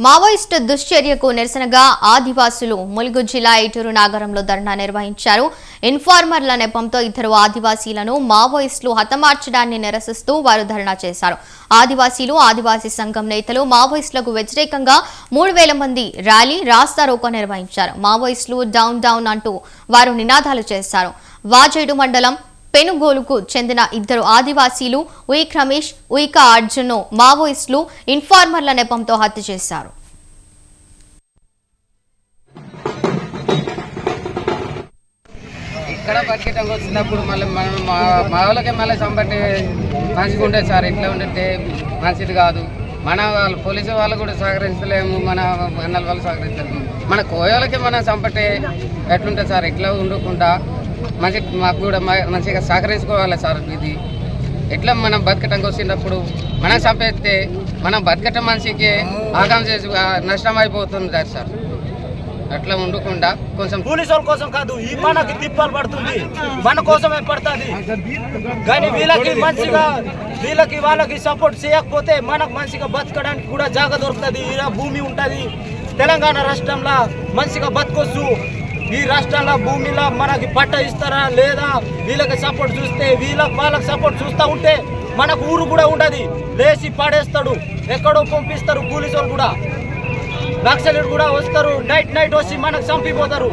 Maoist దుశ్చర్యకు నిరసనగా ఆదివాసులు ములుగు జిల్లా ఏటూరు నాగరంలో ధర్నా నిర్వహించారు. ఇన్ఫార్మర్ల నెపంతో ఇద్దరు ఆదివాసీలను మావోయిస్టులు హతమార్చడాన్ని నిరసిస్తూ వారు ధర్నా చేశారు. ఆదివాసీలు ఆదివాసీ సంఘం నేతలు మావోయిస్టులకు వ్యతిరేకంగా మూడు వేల మంది ర్యాలీ రాస్తారోకో నిర్వహించారు. మావోయిస్టులు డౌన్ డౌన్ అంటూ వారు నినాదాలు చేశారు. వాజేడు మండలం పెనుగోలుకు చెందిన ఇద్దరు ఆదివాసీలు ఉయిక్ రమేష్ ఉయిక అర్జున్ను మావోయిస్టులు ఇన్ఫార్మర్ల నెపంతో హత్య చేశారు. ఇక్కడ బతికేటం వచ్చినప్పుడు మళ్ళీ మనం మా మా వాళ్ళకే మళ్ళీ సంబట్టి మంచిగా ఉండేది సార్ ఇట్లా ఉంటే మంచిది కాదు. మన వాళ్ళు పోలీసు వాళ్ళు కూడా సహకరించలేము మన అన్నల వాళ్ళు సహకరించలేము. మన కోయలకి మనం సంపట్టే ఎట్లుంటుంది సార్ ఇట్లా ఉండకుండా మంచి మాకు కూడా మంచిగా సహకరించుకోవాలి సార్ ఇది. ఎట్లా మనం బతకటంకి వచ్చినప్పుడు మనం చంపేస్తే మనం బతకటం మనిషికి ఆగం చేసి నష్టం అయిపోతుంది సార్ అట్లా ఉండకుండా కొంచెం పోలీసు వాళ్ళ కోసం కాదు ఈ మనకి తిప్పాలు పడుతుంది. మన కోసమే పడుతుంది. కానీ వీళ్ళకి మంచిగా వీళ్ళకి వాళ్ళకి సపోర్ట్ చేయకపోతే మనకు మంచిగా బతకడానికి కూడా జాగ దొరుకుతుంది. ఇలా భూమి ఉంటుంది. తెలంగాణ రాష్ట్రంలో మంచిగా బతకొచ్చు. ఈ రాష్ట్రాల భూమిలో మనకి పట్ట ఇస్తారా లేదా వీళ్ళకి సపోర్ట్ చూస్తే వీళ్ళకి వాళ్ళకి సపోర్ట్ చూస్తూ ఉంటే మనకు ఊరు కూడా ఉండదు లేచి పాడేస్తాడు. ఎక్కడో పంపిస్తారు పోలీసు వాళ్ళు కూడా. నక్సలైట్ కూడా వస్తారు. నైట్ నైట్ వచ్చి మనకు చంపిపోతారు.